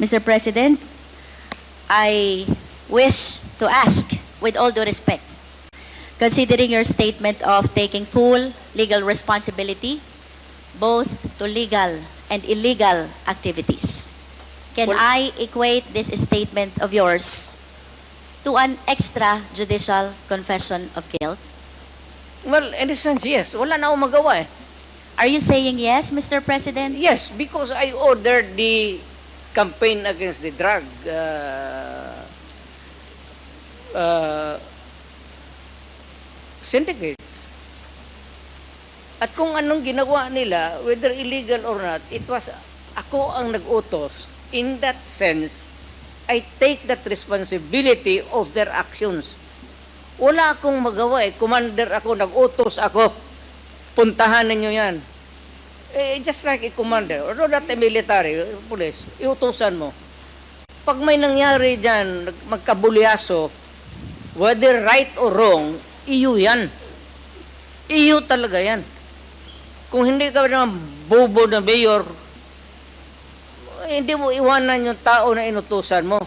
Mr. President, I wish to ask, with all due respect, considering your statement of taking full legal responsibility, both to legal and illegal activities, can Well- I equate this statement of yours to an extrajudicial confession of guilt? Well, in a sense, yes. Wala na akong magawa eh. Are you saying yes, Mr. President? Yes, because I ordered the campaign against the drug uh, uh, syndicates. At kung anong ginawa nila, whether illegal or not, it was ako ang nag-utos. In that sense, I take that responsibility of their actions. Wala akong magawa eh. Commander ako, nag-utos ako. Puntahan ninyo yan. Eh, just like a commander, or not a military, police, iutusan mo. Pag may nangyari dyan, magkabulyaso, whether right or wrong, iyo yan. Iyo talaga yan. Kung hindi ka naman bobo na mayor, eh, hindi mo iwanan yung tao na inutusan mo.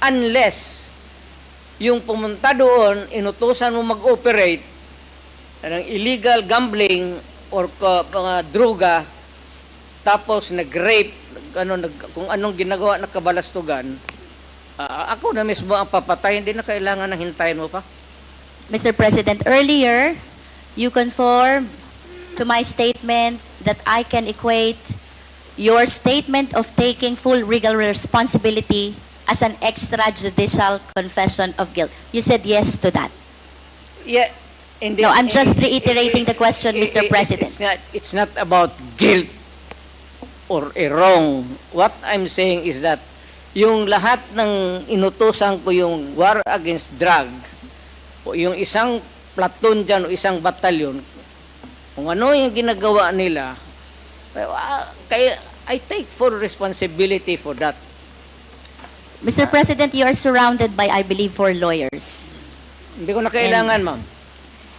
Unless, yung pumunta doon, inutusan mo mag-operate ng illegal gambling or ka, mga droga, tapos nag-rape, ano, nag, kung anong ginagawa na kabalastugan, ah, ako na mismo ang papatay, hindi na kailangan na hintayin mo pa. Mr. President, earlier, you conformed to my statement that I can equate your statement of taking full legal responsibility as an extrajudicial confession of guilt. You said yes to that. Yeah, hindi, No, I'm just reiterating the question, Mr. President. It's not, it's not about guilt or a wrong. What I'm saying is that yung lahat ng inutusan ko yung war against drugs, o yung isang platoon dyan o isang batalyon, kung ano yung ginagawa nila, eh, kaya I take full responsibility for that. Mr. President, you are surrounded by, I believe, four lawyers. Hindi ko na kailangan, ma'am.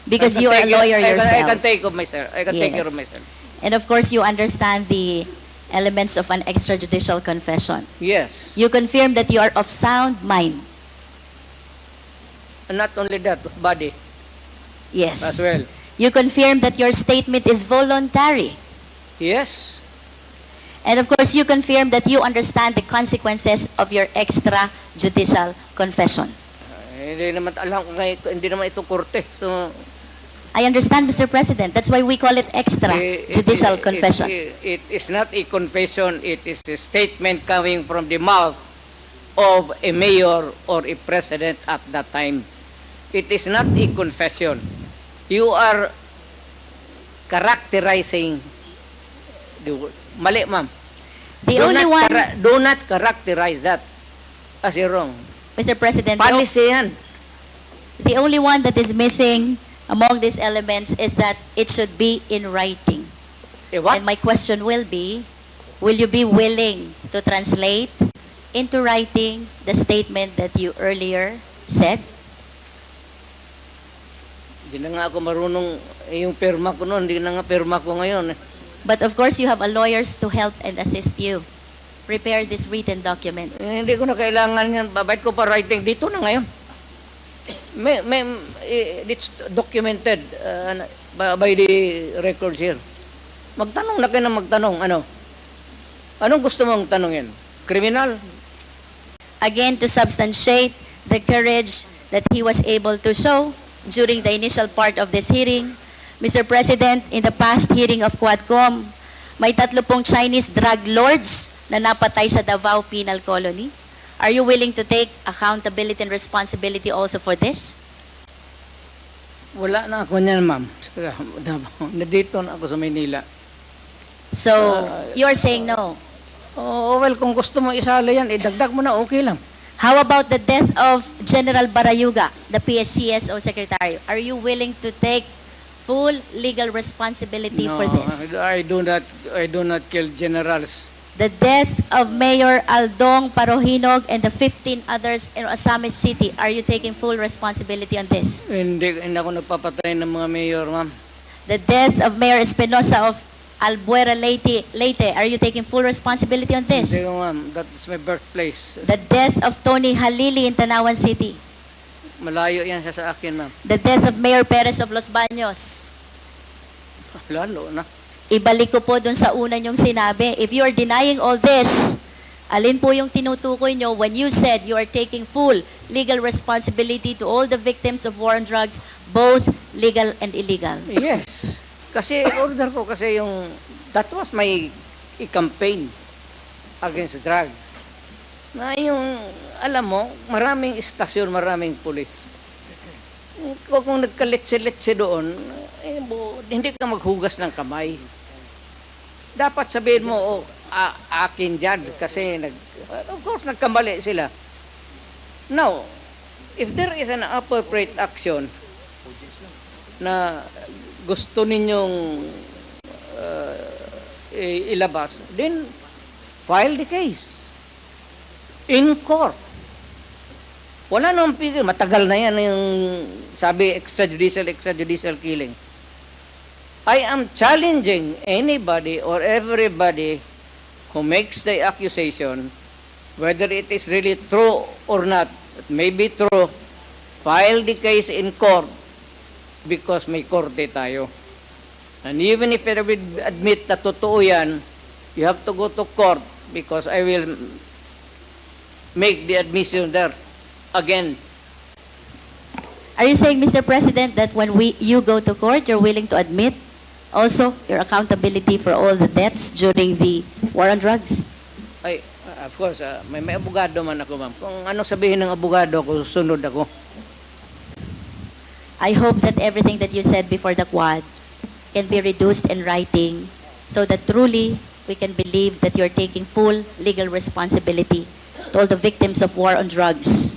Because you are a lawyer I can- I can yourself. take of myself. I can take care of Yes. myself. And of course, you understand the elements of an extrajudicial confession. Yes. You confirm that you are of sound mind. And not only that, body Yes. as well. You confirm that your statement is voluntary. Yes. And of course, you confirm that you understand the consequences of your extrajudicial confession. Hindi naman alam ko hindi naman ito korte. So, I understand, Mr. President. That's why we call it extrajudicial it- it- confession. It, it is not a confession, it is a statement coming from the mouth of a mayor or a president at that time. It is not a confession. You are characterizing the. Mali, ma'am. The do only one, do not characterize that as a wrong. Mr. President, Policy yan. the only one that is missing among these elements is that it should be in writing. Eh, what? And my question will be, will you be willing to translate into writing the statement that you earlier said? Hindi na nga ako marunong, eh, yung pirma ko noon, hindi na nga pirma ko ngayon. eh. But of course, you have a lawyers to help and assist you. Prepare this written document. Eh, hindi ko na kailangan yan. Babait ko pa writing dito na ngayon. May, may, eh, it's documented uh, by, by the records here. Magtanong na kayo na magtanong. Ano? Anong gusto mong tanongin? Kriminal? Again, to substantiate the courage that he was able to show during the initial part of this hearing. Mr. President, in the past hearing of Quadcom, may tatlo pong Chinese drug lords na napatay sa Davao Penal Colony. Are you willing to take accountability and responsibility also for this? Wala na ako niyan, ma'am. Nandito na ako sa Maynila. So, you are saying no. Oh, well, kung gusto mo isali yan, idagdag mo na, okay lang. How about the death of General Barayuga, the PSCSO Secretary? Are you willing to take full legal responsibility for this? I, I do not, I do not kill generals. The death of Mayor Aldong Parohinog and the 15 others in Osamis City. Are you taking full responsibility on this? Hindi, hindi ako nagpapatay ng mga mayor, ma'am. The death of Mayor Espinosa of Albuera Leyte, Leyte, are you taking full responsibility on this? Hindi ma'am. That is my birthplace. The death of Tony Halili in Tanawan City. Malayo yan siya sa akin, ma'am. The death of Mayor Perez of Los Baños. Lalo na. Ibalik ko po dun sa una niyong sinabi. If you are denying all this, alin po yung tinutukoy niyo when you said you are taking full legal responsibility to all the victims of war on drugs, both legal and illegal? Yes. Kasi order ko kasi yung that was my i-campaign against drug. Na yung alam mo, maraming istasyon, maraming pulis. Kung, nagkaletse-letse doon, eh, bo, hindi ka maghugas ng kamay. Dapat sabihin mo, oh, a- akin dyan, kasi nag, of course, nagkamali sila. Now, if there is an appropriate action na gusto ninyong uh, ilabas, then file the case in court. Wala namang pigil. Matagal na yan yung sabi extrajudicial, extrajudicial killing. I am challenging anybody or everybody who makes the accusation, whether it is really true or not, it may be true, file the case in court because may korte tayo. And even if I will admit na totoo yan, you have to go to court because I will make the admission there again. Are you saying, Mr. President, that when we, you go to court, you're willing to admit also your accountability for all the deaths during the war on drugs? Ay, of course, ah, may, may abogado man ako, ma'am. Kung ano sabihin ng abogado ko, sunod ako. I hope that everything that you said before the Quad can be reduced in writing so that truly we can believe that you're taking full legal responsibility to all the victims of war on drugs,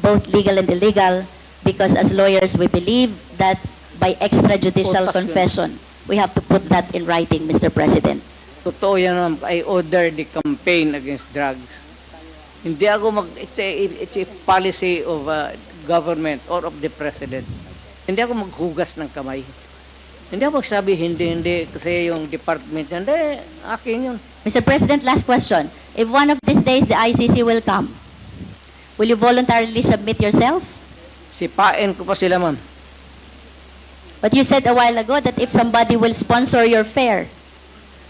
both legal and illegal, because as lawyers, we believe that by extrajudicial Quotas yun. confession, we have to put that in writing, Mr. President. Totoo yan, ma'am. I order the campaign against drugs. Hindi ako mag, it's a, it's a policy of uh, government or of the president. Hindi ako maghugas ng kamay. Hindi ako magsabi, hindi, hindi, kasi yung department, hindi, akin yun. Mr. President, last question. If one of these days the ICC will come, will you voluntarily submit yourself? Sipain ko pa sila, ma'am. But you said a while ago that if somebody will sponsor your fare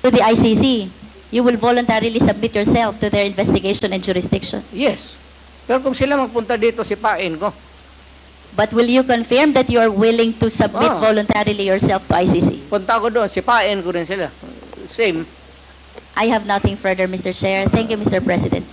to the ICC, you will voluntarily submit yourself to their investigation and jurisdiction. Yes. Pero kung sila magpunta dito, sipain ko. But will you confirm that you are willing to submit Ah. voluntarily yourself to ICC? Punta ko doon, sipain ko rin sila. Same. I have nothing further, Mr. Chair. Thank you, Mr. President.